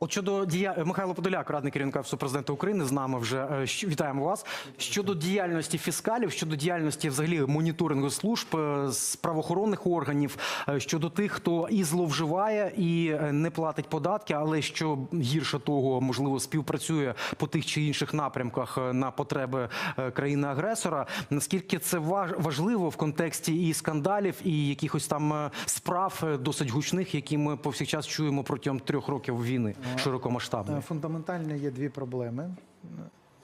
От щодо дія Михайло Подоляк, радник керівника Офісу президента України, з нами вже Е, вітаємо вас. Щодо діяльності фіскалів, щодо діяльності взагалі моніторингу служб е, з правоохоронних органів, е, щодо тих, хто і зловживає, і не платить податки, але що гірше того, можливо, співпрацює по тих чи інших напрямках на потреби країни-агресора. Наскільки це важ- важливо в контексті і скандалів, і якихось там справ досить гучних, які ми повсякчас чуємо протягом трьох років війни Е, Фундаментально є дві проблеми.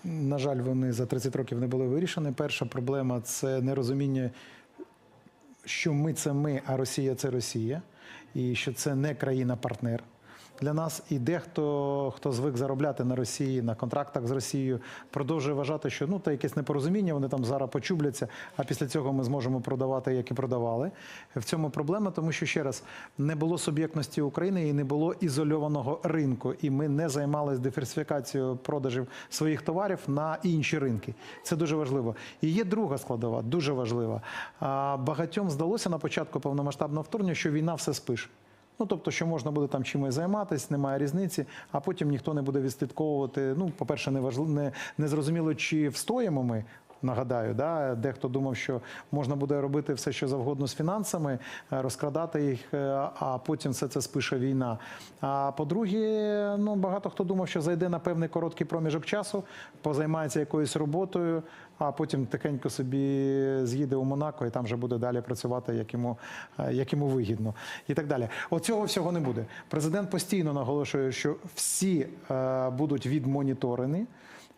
На жаль, вони за 30 років не були вирішені. Перша проблема це нерозуміння, що ми це ми, а Росія це Росія, і що це не країна-партнер. Для нас і дехто, хто звик заробляти на Росії, на контрактах з Росією, продовжує вважати, що ну та якесь непорозуміння, вони там зараз почубляться, а після цього ми зможемо продавати, як і продавали. В цьому проблема, тому що ще раз не було суб'єктності України і не було ізольованого ринку, і ми не займалися диверсифікацією продажів своїх товарів на інші ринки. Це дуже важливо. І є друга складова, дуже важлива. Багатьом здалося на початку повномасштабного вторгнення, що війна все спише. Ну, тобто, що можна буде там чимось займатися, немає різниці, а потім ніхто не буде відслідковувати. Ну, по-перше, не важливо, не, не зрозуміло, чи встоїмо ми. Нагадаю, да, дехто думав, що можна буде робити все, що завгодно з фінансами, е, розкрадати їх, е, а потім все це спише війна. А по-друге, ну багато хто думав, що зайде на певний короткий проміжок часу, позаймається якоюсь роботою, а потім тихенько собі з'їде у Монако і там вже буде далі працювати, як йому, е, як йому вигідно, і так далі. Оцього всього не буде. Президент постійно наголошує, що всі будуть відмоніторені.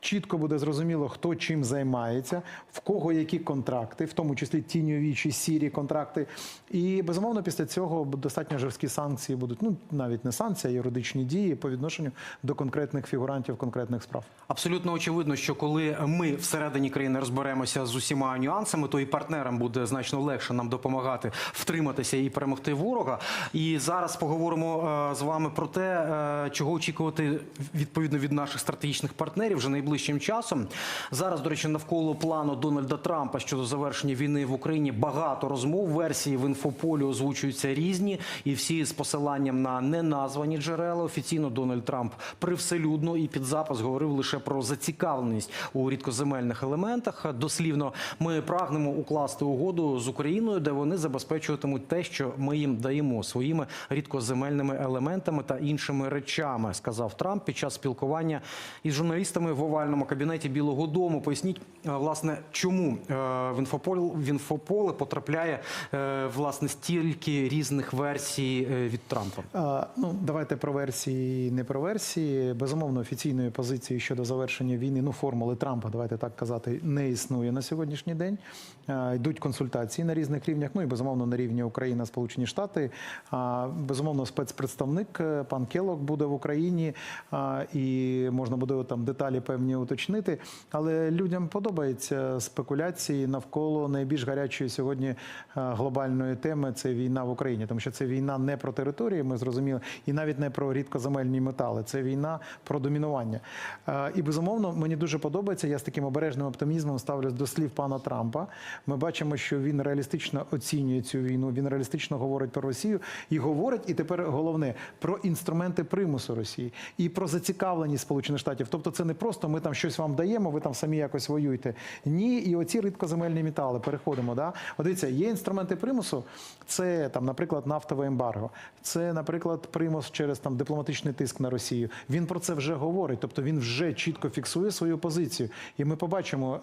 Чітко буде зрозуміло, хто чим займається, в кого які контракти, в тому числі тіньові чи сірі контракти. І безумовно, після цього достатньо жорсткі санкції будуть. Ну навіть не санкції, а юридичні дії по відношенню до конкретних фігурантів конкретних справ. Абсолютно очевидно, що коли ми всередині країни розберемося з усіма нюансами, то і партнерам буде значно легше нам допомагати втриматися і перемогти ворога. І зараз поговоримо е, з вами про те, е, чого очікувати відповідно від наших стратегічних партнерів вже найближчим часом. Зараз, до речі, навколо плану Дональда Трампа щодо завершення війни в Україні багато розмов. Версії в інфополі озвучуються різні, і всі з посиланням на неназвані джерела. Офіційно Дональд Трамп привселюдно і під запис говорив лише про зацікавленість у рідкоземельних елементах. Дослівно, ми прагнемо укласти угоду з Україною, де вони забезпечуватимуть те, що ми їм даємо своїми рідкоземельними елементами та іншими речами, сказав Трамп під час спілкування із журналістами в овальному кабінеті Білого Дому. Поясніть, е, власне, чому е, в інфополе, в інфополе потрапляє е, власне стільки різних версій від Трампа. А, ну, давайте про версії, не про версії. Безумовно, офіційної позиції щодо завершення війни, ну формули Трампа, давайте так казати, не існує на сьогоднішній день. А, йдуть консультації на різних рівнях. Ну і безумовно на рівні Україна, Сполучені Штати. А, безумовно, спецпредставник пан Келок буде в Україні, а, і можна буде там деталі певні уточнити. Але людям подобаються спекуляції навколо найбільш гарячої сьогодні е, глобальної теми це війна в Україні, тому що це війна не про території, ми зрозуміли, і навіть не про рідкоземельні метали. Це війна про домінування. Е, І безумовно, мені дуже подобається. Я з таким обережним оптимізмом ставлюсь до слів пана Трампа. Ми бачимо, що він реалістично оцінює цю війну. Він реалістично говорить про Росію і говорить, і тепер головне про інструменти примусу Росії і про зацікавленість Сполучених Штатів. Тобто, це не просто ми там щось вам даємо, ви там самі якось воюєте. Ні, і оці рідкоземельні метали. Переходимо. Да? От дивіться, є інструменти примусу. Це там, наприклад, нафтове ембарго. Це, наприклад, примус через там дипломатичний тиск на Росію. Він про це вже говорить, тобто він вже чітко фіксує свою позицію. І ми побачимо,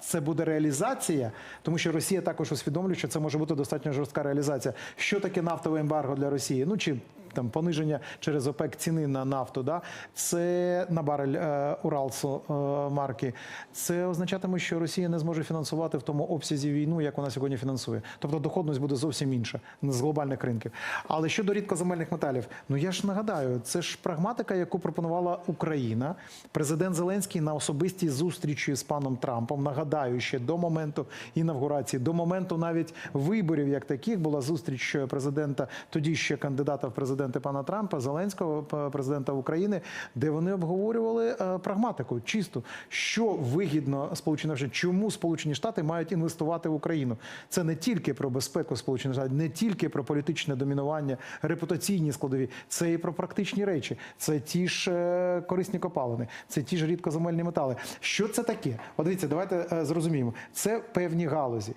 це буде реалізація, тому що Росія також усвідомлює, що це може бути достатньо жорстка реалізація. Що таке нафтове ембарго для Росії? Ну чи там пониження через ОПЕК ціни на нафту, да це на барель е, Уралсу е, марки. Це означатиме, що Росія не зможе фінансувати в тому обсязі війну, як вона сьогодні фінансує. Тобто доходність буде зовсім інша з глобальних ринків. Але щодо рідкоземельних металів, ну я ж нагадаю, це ж прагматика, яку пропонувала Україна. Президент Зеленський на особистій зустрічі з паном Трампом. Нагадаю, ще до моменту інавгурації, до моменту навіть виборів, як таких була зустріч президента, тоді ще кандидата в президенти президенти пана Трампа, Зеленського, президента України, де вони обговорювали е, прагматику, чисту, що вигідно Сполученим Штатам, чому Сполучені Штати мають інвестувати в Україну. Це не тільки про безпеку Сполучених Штатів, не тільки про політичне домінування, репутаційні складові, це і про практичні речі, це ті ж е, корисні копалини, це ті ж рідкоземельні метали. Що це таке? От дивіться, давайте е, зрозуміємо. Це певні галузі.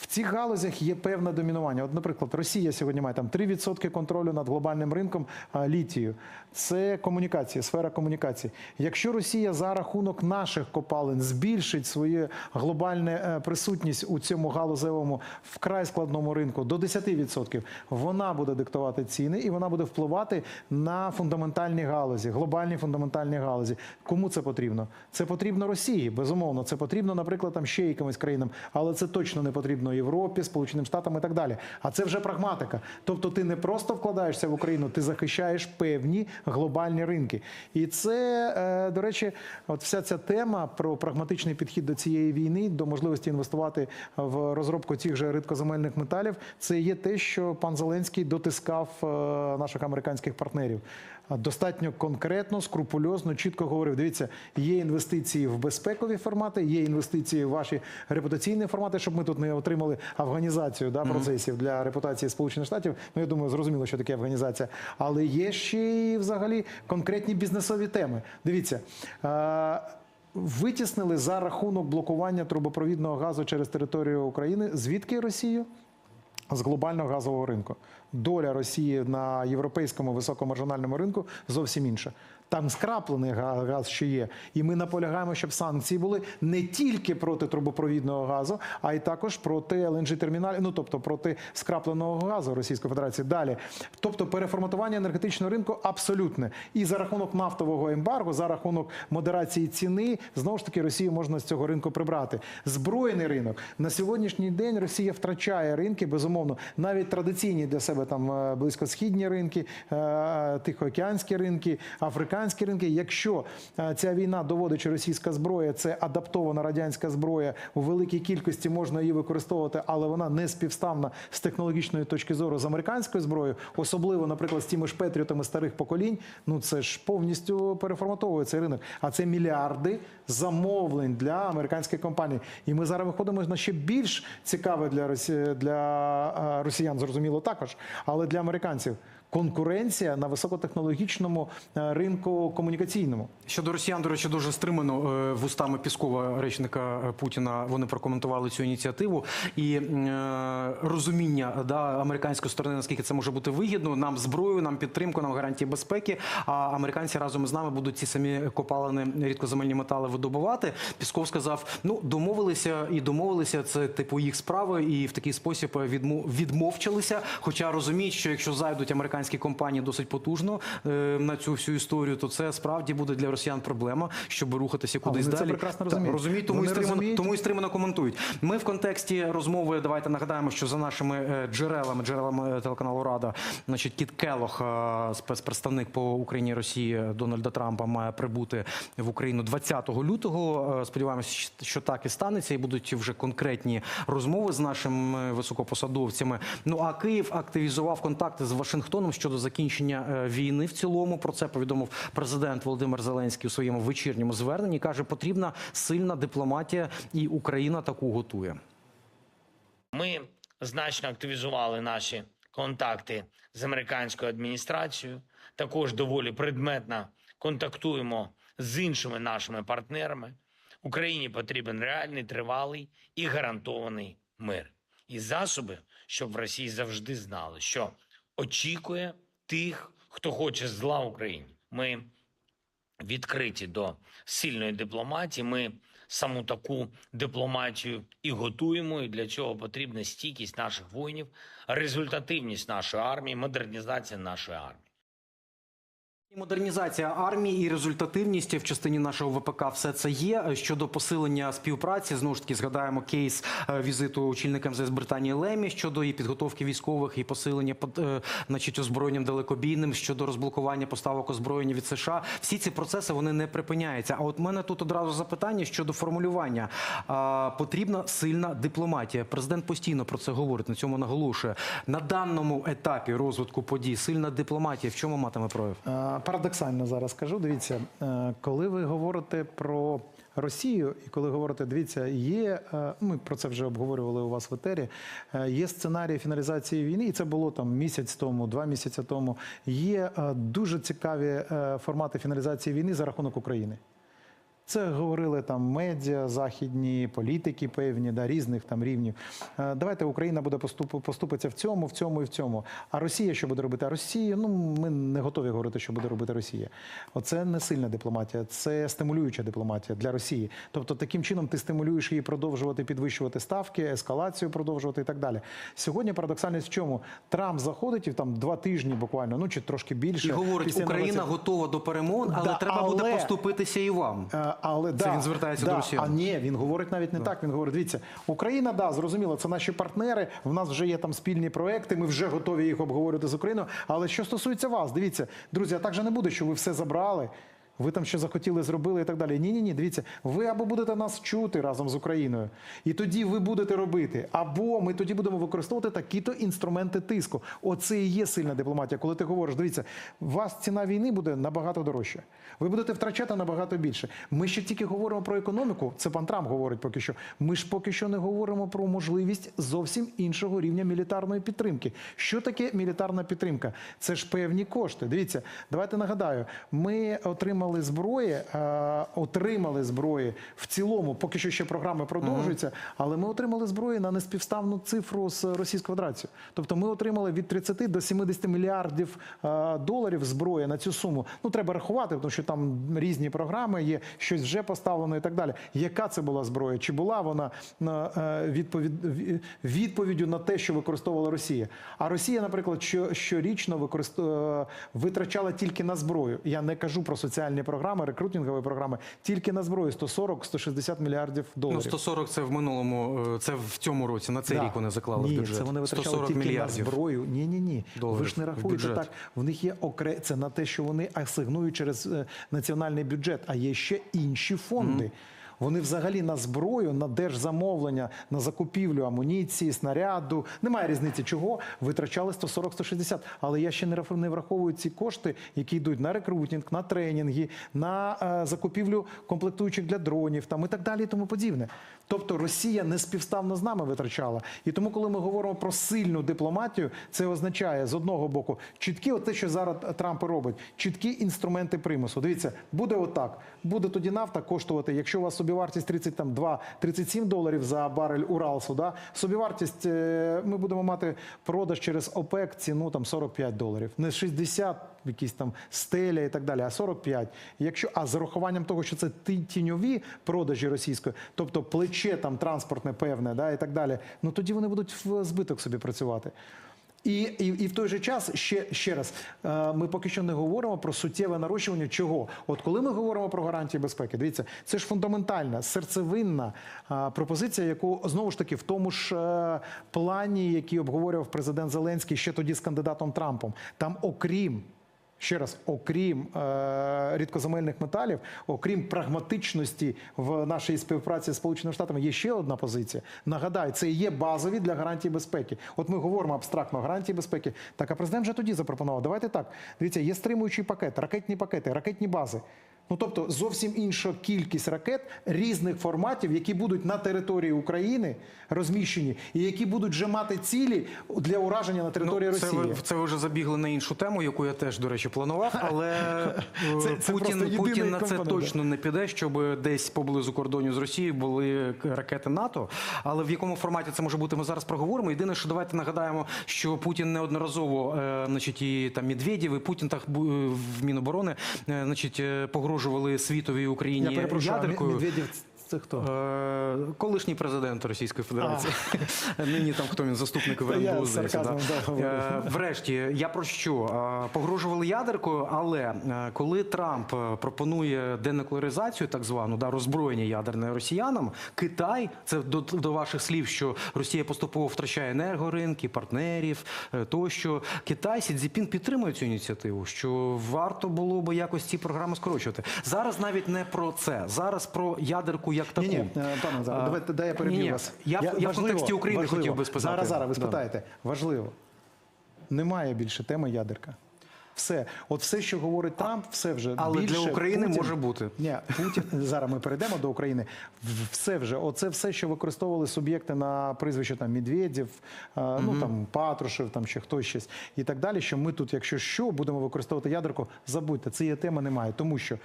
В цих галузях є певне домінування. От, наприклад, Росія сьогодні має там 3% контролю над глобальним ринком літію. Це комунікація, сфера комунікації. Якщо Росія за рахунок наших копалин збільшить свою глобальну е, присутність у цьому галузевому вкрай складному ринку до 10%, вона буде диктувати ціни і вона буде впливати на фундаментальні галузі, глобальні фундаментальні галузі. Кому це потрібно? Це потрібно Росії, безумовно. Це потрібно, наприклад, там ще якимось країнам, але це точно не потрібно Європі, Сполученим Штатам і так далі. А це вже прагматика. Тобто, ти не просто вкладаєшся в Україну, ти захищаєш певні глобальні ринки. І це, е, до речі, от вся ця тема про прагматичний підхід до цієї війни, до можливості інвестувати в розробку цих же рідкоземельних металів. Це є те, що пан Зеленський дотискав е, наших американських партнерів. Достатньо конкретно, скрупульозно, чітко говорив: дивіться, є інвестиції в безпекові формати, є інвестиції в ваші репутаційні формати, щоб ми тут не отримали афганізацію да, процесів для репутації Сполучених Штатів. Ну я думаю, зрозуміло, що таке афганізація. Але є ще й взагалі конкретні бізнесові теми. Дивіться. е, Витіснили за рахунок блокування трубопровідного газу через територію України. Звідки Росію? з глобального газового ринку. Доля Росії на європейському високомаржинальному ринку зовсім інша. Там скраплений га- газ ще є. І ми наполягаємо, щоб санкції були не тільки проти трубопровідного газу, а й також проти ЛНЖ терміналів, ну тобто проти скрапленого газу Російської Федерації. Далі, тобто переформатування енергетичного ринку абсолютне. І за рахунок нафтового ембарго, за рахунок модерації ціни, знову ж таки Росію можна з цього ринку прибрати. Збройний ринок на сьогоднішній день Росія втрачає ринки, безумовно, навіть традиційні для себе там е, близькосхідні ринки, е, тихоокеанські ринки, африканські ринки. Якщо е, ця війна доводить, що російська зброя це адаптована радянська зброя у великій кількості можна її використовувати, але вона не співставна з технологічної точки зору з американською зброєю, особливо, наприклад, з тими ж петріотами старих поколінь. Ну це ж повністю переформатовує цей ринок. А це мільярди замовлень для американських компаній. І ми зараз виходимо на ще більш цікаве для Росі... для е, росіян, зрозуміло, також, але для американців. Конкуренція на високотехнологічному е, ринку комунікаційному. Щодо росіян, до речі, дуже стримано е, вустами Піскова, речника е, Путіна, вони прокоментували цю ініціативу і розуміння да, американської сторони, наскільки це може бути вигідно. Нам зброю, нам підтримку, нам гарантії безпеки. А американці разом із нами будуть ці самі копалини рідкоземельні метали видобувати. Пісков сказав: ну домовилися і домовилися. Це типу їх справи, і в такий спосіб відмо- відмовчалися. Хоча розуміють, що якщо зайдуть американські компанії досить потужно е, на цю всю історію, то це справді буде для росіян проблема, щоб рухатися кудись це далі. прекрасно розуміють. розуміють, тому Вони і стримано, розуміють. тому і стримано коментують. Ми в контексті розмови. Давайте нагадаємо, що за нашими е, джерелами, джерелами е, телеканалу Рада, значить Кіт Келох, спецпредставник по Україні і Росії Дональда Трампа, має прибути в Україну 20 лютого. Сподіваємося, що так і станеться, і будуть вже конкретні розмови з нашими високопосадовцями. Ну а Київ активізував контакти з Вашингтоном щодо закінчення е, війни в цілому. Про це повідомив президент Володимир Зеленський у своєму вечірньому зверненні. каже, потрібна сильна дипломатія, і Україна таку готує. Ми значно активізували наші контакти з американською адміністрацією. Також доволі предметно контактуємо з іншими нашими партнерами. Україні потрібен реальний, тривалий і гарантований мир. І засоби, щоб в Росії завжди знали, що очікує тих, хто хоче зла Україні. Ми відкриті до сильної дипломатії. Ми саму таку дипломатію і готуємо. І для цього потрібна стійкість наших воїнів, результативність нашої армії, модернізація нашої армії. Модернізація армії і результативність в частині нашого ВПК все це є. Щодо посилення співпраці, знову ж таки згадаємо кейс е, візиту очільника МЗС Британії Лемі щодо і підготовки військових і посилення е, значить, озброєнням далекобійним щодо розблокування поставок озброєння від США. Всі ці процеси вони не припиняються. А от мене тут одразу запитання щодо формулювання. Потрібна сильна дипломатія. Президент постійно про це говорить. На цьому наголошує на даному етапі розвитку подій. Сильна дипломатія. В чому матиме прояв? Парадоксально зараз скажу. Дивіться, е, коли ви говорите про Росію, і коли говорите, дивіться, є е, ми про це вже обговорювали у вас в етері. е, Є сценарій фіналізації війни, і це було там місяць тому, два місяці тому. Є дуже цікаві формати фіналізації війни за рахунок України. Це говорили там медіа, західні політики певні, да, різних там рівнів. Е, Давайте Україна буде поступ, поступиться в цьому, в цьому і в цьому. А Росія що буде робити? А Росія, ну ми не готові говорити, що буде робити Росія. Оце не сильна дипломатія, це стимулююча дипломатія для Росії. Тобто таким чином ти стимулюєш її продовжувати підвищувати ставки, ескалацію продовжувати і так далі. Сьогодні парадоксальність в чому? Трамп заходить і там два тижні буквально, ну чи трошки більше. І говорить, Україна готова до перемовин, але Да, треба буде поступитися і вам. Але Це да, він звертається да, до Росії. А ні, він говорить навіть не так. Він говорить: дивіться, Україна, да, зрозуміло, це наші партнери. В нас вже є там спільні проекти. Ми вже готові їх обговорювати з Україною. Але що стосується вас, дивіться, друзі, а так же не буде, що ви все забрали. Ви там що захотіли, зробили і так далі. Ні, ні, ні. Дивіться, ви або будете нас чути разом з Україною, і тоді ви будете робити, або ми тоді будемо використовувати такі-то інструменти тиску. Оце і є сильна дипломатія. Коли ти говориш, дивіться, вас ціна війни буде набагато дорожча. Ви будете втрачати набагато більше. Ми ще тільки говоримо про економіку. Це пан Трамп говорить поки що. Ми ж поки що не говоримо про можливість зовсім іншого рівня мілітарної підтримки. Що таке мілітарна підтримка? Це ж певні кошти. Дивіться, давайте нагадаю, ми отримали зброї, е, отримали зброї в цілому. Поки що ще програми продовжуються, але ми отримали зброї на неспівставну цифру з Російською Федерацією. Тобто ми отримали від 30 до 70 мільярдів е, доларів зброї на цю суму. Ну треба рахувати, тому що там різні програми є, щось вже поставлено і так далі. Яка це була зброя? Чи була вона е, відповід, відповіддю на те, що використовувала Росія? А Росія, наприклад, що, щорічно використовувала, витрачала тільки на зброю. Я не кажу про соціальні програми, рекрутингові програми, тільки на зброю 140-160 мільярдів доларів. Ну, 140 це в минулому, е, це в цьому році. На цей Да. рік вони заклали Ні, в бюджет. Це вони витрачали тільки мільярдів. на зброю. Ні, ні, ні. доларів Ви ж не рахуєте так. В них є окре... це на те, що вони асигнують через е, національний бюджет, а є ще інші фонди. Вони взагалі на зброю, на держзамовлення, на закупівлю амуніції, снаряду, немає різниці чого, витрачали 140-160. Але я ще не враховую ці кошти, які йдуть на рекрутинг, на тренінги, на е, закупівлю комплектуючих для дронів там і так далі, і тому подібне. Тобто Росія не співставно з нами витрачала. І тому, коли ми говоримо про сильну дипломатію, це означає з одного боку чіткі, от те, що зараз Трамп робить, чіткі інструменти примусу. Дивіться, буде отак. Буде тоді нафта коштувати, якщо у вас собівартість 32-37 доларів за барель Уралсу, да? собівартість е, ми будемо мати продаж через ОПЕК ціну там 45 доларів. Не 60, якісь там стеля і так далі, а 45. Якщо, а з урахуванням того, що це тіньові продажі російської, тобто плече там транспортне певне, да, і так далі, ну тоді вони будуть в збиток собі працювати. І, і, і в той же час ще, ще раз е, ми поки що не говоримо про суттєве нарощування чого. От коли ми говоримо про гарантії безпеки, дивіться, це ж фундаментальна серцевинна е, пропозиція, яку знову ж таки в тому ж е, плані, який обговорював президент Зеленський ще тоді з кандидатом Трампом, там окрім. Ще раз, окрім е, рідкоземельних металів, окрім прагматичності в нашій співпраці з Сполученими Штатами, є ще одна позиція. Нагадаю, це є базові для гарантії безпеки. От ми говоримо абстрактно гарантії безпеки. Так, а президент вже тоді запропонував. Давайте так. Дивіться, є стримуючий пакет, ракетні пакети, ракетні бази. Ну тобто зовсім інша кількість ракет різних форматів, які будуть на території України розміщені, і які будуть вже мати цілі для ураження на території Ну, це, Росії. ви, це ви вже забігли на іншу тему, яку я теж, до речі, планував. Але е, Це- це Путін, Путін на це точно не піде, щоб десь поблизу кордонів з Росією були ракети НАТО. Але в якому форматі це може бути, ми зараз проговоримо. Єдине, що давайте нагадаємо, що Путін неодноразово, е, значить, і там Медведєв, і Путін так в Міноборони, е, значить, е, погрожували світовій Україні Я перепрошую, ядеркою. Медведєв це хто? Е, Колишній президент Російської Федерації. Нині там хто він заступник в Я РНБО, з здається. да. да. Е, Врешті, я про що? Е, Погрожували ядеркою, але е, коли Трамп е, пропонує денуклеаризацію, так звану, да, роззброєння ядерне росіянам, Китай, це до, до ваших слів, що Росія поступово втрачає енергоринки, партнерів тощо. Китай Сі Цзіпін підтримує цю ініціативу, що варто було би якось ці програми скорочувати. Зараз навіть не про це. Зараз про ядерку як таку. Ні, ні, пане Назаре, давайте дай я переб'ю ні-ні, вас. Я, я, в контексті України важливо. хотів би спитати. Зараз, зараз ви спитаєте. Важливо. Немає більше теми ядерка. Все, от все, що говорить Трамп, все вже Але більше для України Путін- може бути. Ні, Путін зараз ми перейдемо до України. Все вже, оце все, що використовували суб'єкти на прізвище там Медведєв, а, ну там Патрушев, там ще хтось щось і так далі. Що ми тут, якщо що, будемо використовувати ядерку, забудьте, цієї теми немає, тому що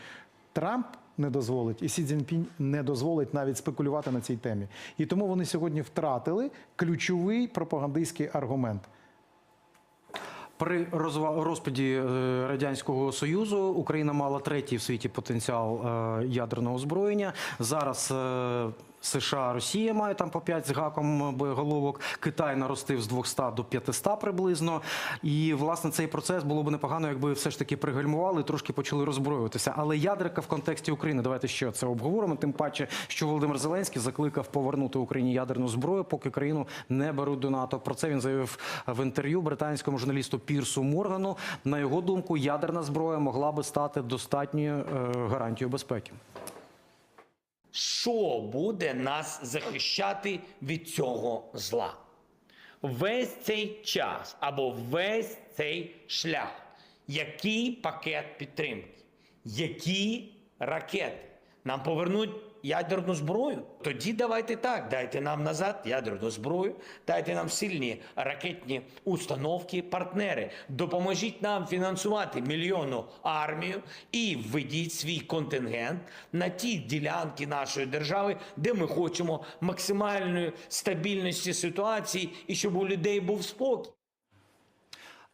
Трамп не дозволить, і Сі Цзіньпінь не дозволить навіть спекулювати на цій темі. І тому вони сьогодні втратили ключовий пропагандистський аргумент. При розпаді е, радянського союзу Україна мала третій в світі потенціал е, ядерного озброєння. Зараз е, США, Росія має там по 5 з гаком боєголовок. Китай наростив з 200 до 500 приблизно. І власне цей процес було б непогано, якби все ж таки пригальмували трошки почали роззброюватися. Але ядерка в контексті України. Давайте ще це обговоримо. Тим паче, що Володимир Зеленський закликав повернути Україні ядерну зброю, поки країну не беруть до НАТО. Про це він заявив в інтерв'ю британському журналісту Пірсу Моргану. На його думку, ядерна зброя могла би стати достатньою е, гарантією безпеки. Що буде нас захищати від цього зла? Весь цей час або весь цей шлях. Який пакет підтримки? Які ракети? Нам повернуть ядерну зброю? Тоді давайте так, дайте нам назад ядерну зброю, дайте нам сильні ракетні установки, партнери. Допоможіть нам фінансувати мільйонну армію і введіть свій контингент на ті ділянки нашої держави, де ми хочемо максимальної стабільності ситуації і щоб у людей був спокій.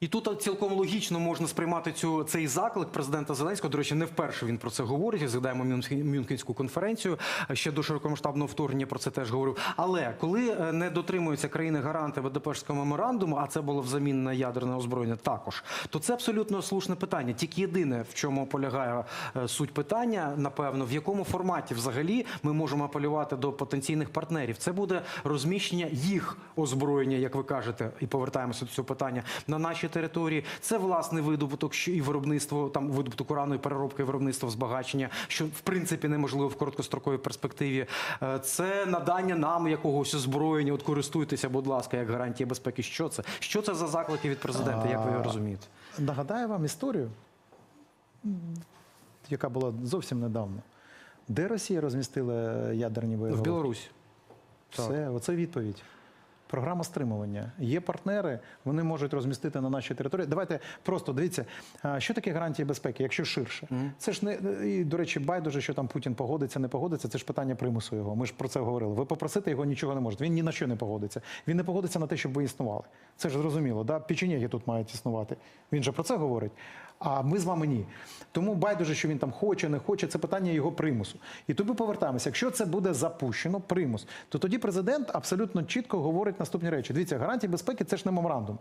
І тут цілком логічно можна сприймати цю цей заклик президента Зеленського. До речі, не вперше він про це говорить. Згадаємо Мюнхен- Мюнхенську конференцію. Ще до широкомасштабного вторгнення про це теж говорив. Але коли е, не дотримуються країни-гаранти Будапештського меморандуму, а це було взамін на ядерне озброєння також, то це абсолютно слушне питання. Тільки єдине, в чому полягає е, суть питання, напевно, в якому форматі взагалі ми можемо апелювати до потенційних партнерів. Це буде розміщення їх озброєння, як ви кажете, і повертаємося до цього питання на нашій території. Це власний видобуток і виробництво, там видобуток урану, і переробка і виробництво збагачення, що в принципі неможливо в короткостроковій перспективі. Е, Це надання нам якогось озброєння. От користуйтеся, будь ласка, як гарантія безпеки. Що це? Що це за заклики від президента? Як ви його розумієте? Нагадаю вам історію, яка була зовсім недавно. Де Росія розмістила ядерні В боєголовки? Білорусі. Все, оце відповідь. Програма стримування. Є партнери, вони можуть розмістити на нашій території. Давайте просто дивіться, що таке гарантія безпеки, якщо ширше. Це ж не і, до речі, байдуже, що там Путін погодиться, не погодиться. Це ж питання примусу його. Ми ж про це говорили. Ви попросити його нічого не можете. Він ні на що не погодиться. Він не погодиться на те, щоб ви існували. Це ж зрозуміло. Да? Печенєги тут мають існувати. Він же про це говорить. А ми з вами ні. Тому байдуже, що він там хоче, не хоче, це питання його примусу. І тут ми повертаємося. Якщо це буде запущено, примус, то тоді президент абсолютно чітко говорить наступні речі. Дивіться, гарантії безпеки це ж не меморандум.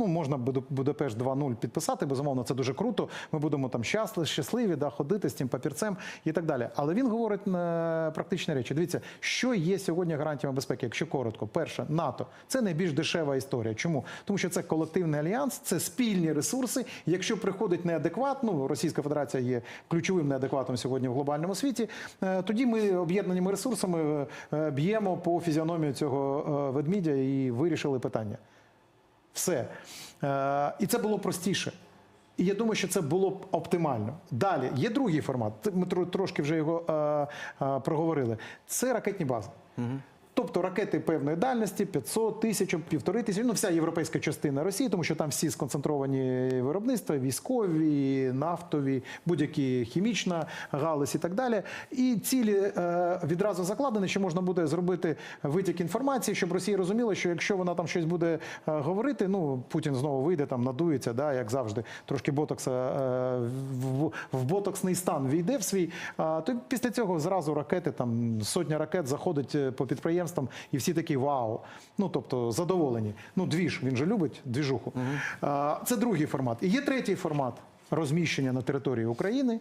Ну, можна Будапешт 2.0 підписати, безумовно, це дуже круто. Ми будемо там щасливі, щасливі, да, ходити з цим папірцем і так далі. Але він говорить е, практичні речі. Дивіться, що є сьогодні гарантіями безпеки, якщо коротко. Перше, НАТО це найбільш дешева історія. Чому? Тому що це колективний альянс, це спільні ресурси. Якщо приходить неадекват, ну Російська Федерація є ключовим неадекватом сьогодні в глобальному світі. е, Тоді ми об'єднаними ресурсами е, б'ємо по фізіономію цього ведмідя і вирішили питання. Все. Е, і це було простіше. І я думаю, що це було б оптимально. Далі є другий формат. Ми трошки вже його е, е, проговорили. Це ракетні бази. Тобто ракети певної дальності 500, 1000, півтори тисячі, ну вся європейська частина Росії, тому що там всі сконцентровані виробництва, військові, нафтові, будь-які хімічна галузь і так далі. І цілі е, відразу закладені, що можна буде зробити витік інформації, щоб Росія розуміла, що якщо вона там щось буде е, говорити, ну Путін знову вийде там, надується, да, як завжди, трошки ботокса е, в, в ботоксний стан війде в свій. А, то після цього зразу ракети, там сотня ракет заходить е, по підприємствам, і всі такі вау. Ну тобто задоволені. Ну, двіж, він же любить двіжуху. А, це другий формат. І є третій формат розміщення на території України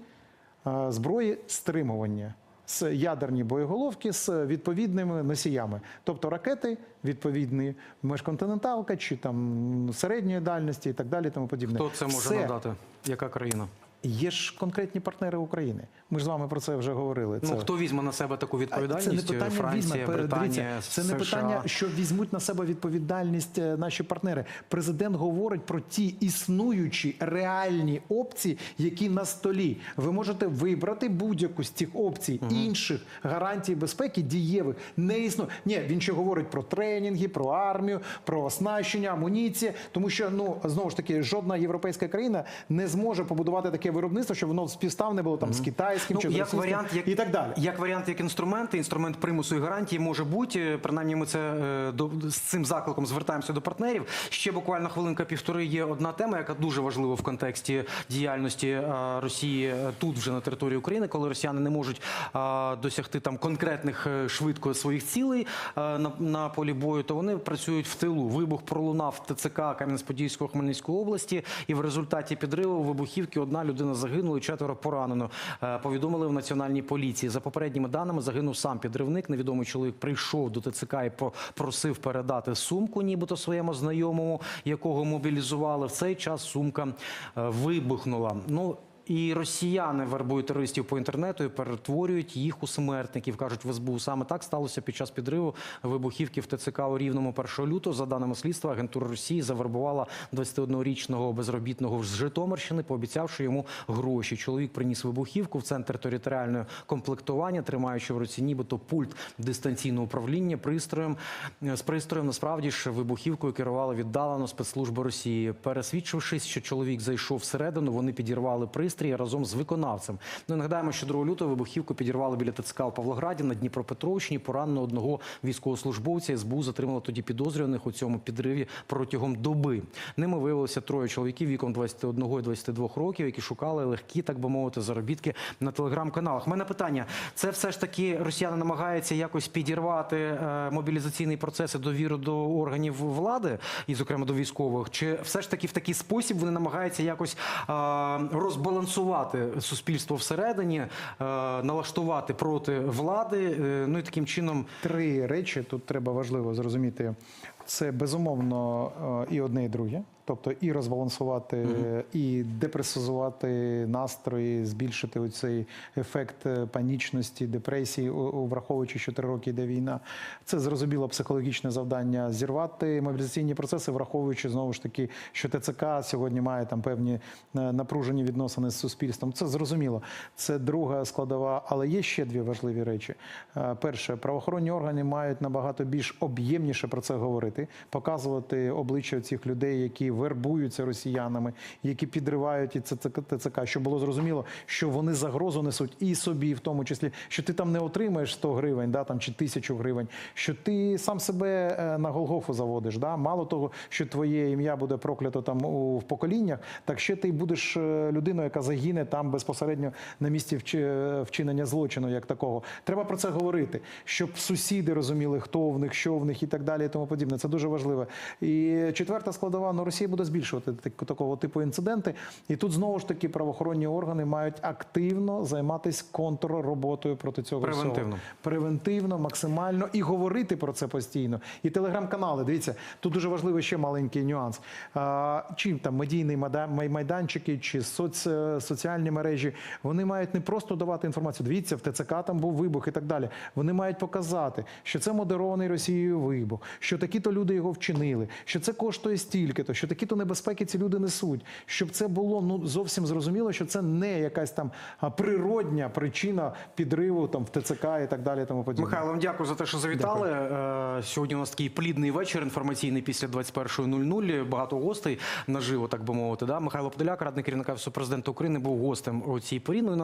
а, зброї стримування. З ядерні боєголовки з відповідними носіями, тобто ракети відповідні межконтиненталка чи там середньої дальності і так далі. Тому подібне. Хто це може Все. надати? Яка країна? Є ж конкретні партнери України. Ми ж з вами про це вже говорили. Ну хто візьме на себе таку відповідальність? Це не питання Франція, візьме. Британія, це не США. питання, що візьмуть на себе відповідальність е, наші партнери. Президент говорить про ті існуючі реальні опції, які на столі. Ви можете вибрати будь-яку з цих опцій інших гарантій безпеки дієвих. Не існує. Ні, він ще говорить про тренінги, про армію, про оснащення, амуніція. Тому що ну знову ж таки жодна європейська країна не зможе побудувати таке виробництво, щоб воно співставне було там з китайським чи з Ну, як варіант, як, і так далі. Як варіант, як інструмент, інструмент примусу і гарантії може бути. Принаймні, ми це е, до з цим закликом звертаємося до партнерів. Ще буквально хвилинка півтори є одна тема, яка дуже важлива в контексті діяльності е, Росії е, тут, вже на території України, коли росіяни не можуть е, досягти там конкретних е, швидко своїх цілей е, на, на полі бою, то вони працюють в тилу. Вибух пролунав ТЦК Кам'янець-Подільської Хмельницької області, і в результаті підриву вибухівки одна людина загинула, і четверо поранено. Е, Повідомили в національній поліції. За попередніми даними загинув сам підривник. Невідомий чоловік прийшов до ТЦК і просив передати сумку, нібито своєму знайомому, якого мобілізували. В цей час сумка е, вибухнула. Ну. І росіяни вербують терористів по інтернету і перетворюють їх у смертників. кажуть в СБУ. Саме так сталося під час підриву вибухівки в ТЦК у Рівному 1 лютого. За даними слідства, агентура Росії завербувала 21-річного безробітного з Житомирщини, пообіцявши йому гроші. Чоловік приніс вибухівку в центр територіального комплектування, тримаючи в руці нібито пульт дистанційного управління пристроєм. З пристроєм насправді ж вибухівкою керували віддалено спецслужби Росії. Пересвідчившись, що чоловік зайшов всередину, вони підірвали пристрій разом з виконавцем. Ну нагадаємо, що 2 лютого вибухівку підірвали біля ТЦК у Павлограді на Дніпропетровщині. Поранено одного військовослужбовця. СБУ затримала тоді підозрюваних у цьому підриві протягом доби. Ними виявилося троє чоловіків віком 21 і 22 років, які шукали легкі, так би мовити, заробітки на телеграм-каналах. Мене питання: це все ж таки росіяни намагаються якось підірвати е, мобілізаційний процес і довіру до органів влади, і зокрема до військових, чи все ж таки в такий спосіб вони намагаються якось е, розбалансувати суспільство всередині, е, налаштувати проти влади, е, ну і таким чином Три речі тут треба важливо зрозуміти. Це безумовно е, і одне, і друге. Тобто і розбалансувати, і депресизувати настрої, збільшити цей ефект е, панічності, депресії, враховуючи, що три роки йде війна. Це зрозуміло психологічне завдання зірвати мобілізаційні процеси, враховуючи знову ж таки, що ТЦК сьогодні має там певні е, напружені відносини з суспільством. Це зрозуміло. Це друга складова, але є ще дві важливі речі. Е, Перше, правоохоронні органи мають набагато більш об'ємніше про це говорити, показувати обличчя цих людей, які вербуються росіянами, які підривають і ТЦК, щоб було зрозуміло, що вони загрозу несуть і собі, в тому числі, що ти там не отримаєш 100 гривень, да, там, чи тисячу гривень, що ти сам себе е, на Голгофу заводиш. Да? Мало того, що твоє ім'я буде проклято там у в поколіннях, так ще ти будеш е, людиною, яка загине там безпосередньо на місці вчи- вчинення злочину, як такого. Треба про це говорити, щоб сусіди розуміли, хто в них, що в них і так далі, і тому подібне. Це дуже важливо. І четверта складова, ну Росія буде збільшувати такого типу інциденти. І тут знову ж таки правоохоронні органи мають активно займатися контрроботою проти цього всього. Превентивно. Превентивно, максимально і говорити про це постійно. І телеграм-канали. Дивіться, тут дуже важливий ще маленький нюанс. А, чим там медійні майданчики чи соц, соціальні мережі вони мають не просто давати інформацію. Дивіться, в ТЦК там був вибух і так далі. Вони мають показати, що це модерований Росією вибух, що такі-то люди його вчинили, що це коштує стільки-то, що такі то небезпеки ці люди несуть, щоб це було ну зовсім зрозуміло, що це не якась там природня причина підриву там в ТЦК і так далі. Тому подібне. Михайло, вам дякую за те, що завітали. Е, Сьогодні у нас такий плідний вечір інформаційний після 21.00. Багато гостей наживо, так би мовити. Да? Михайло Подоляк, радник керівника президента України, був гостем у цій порі. Ну і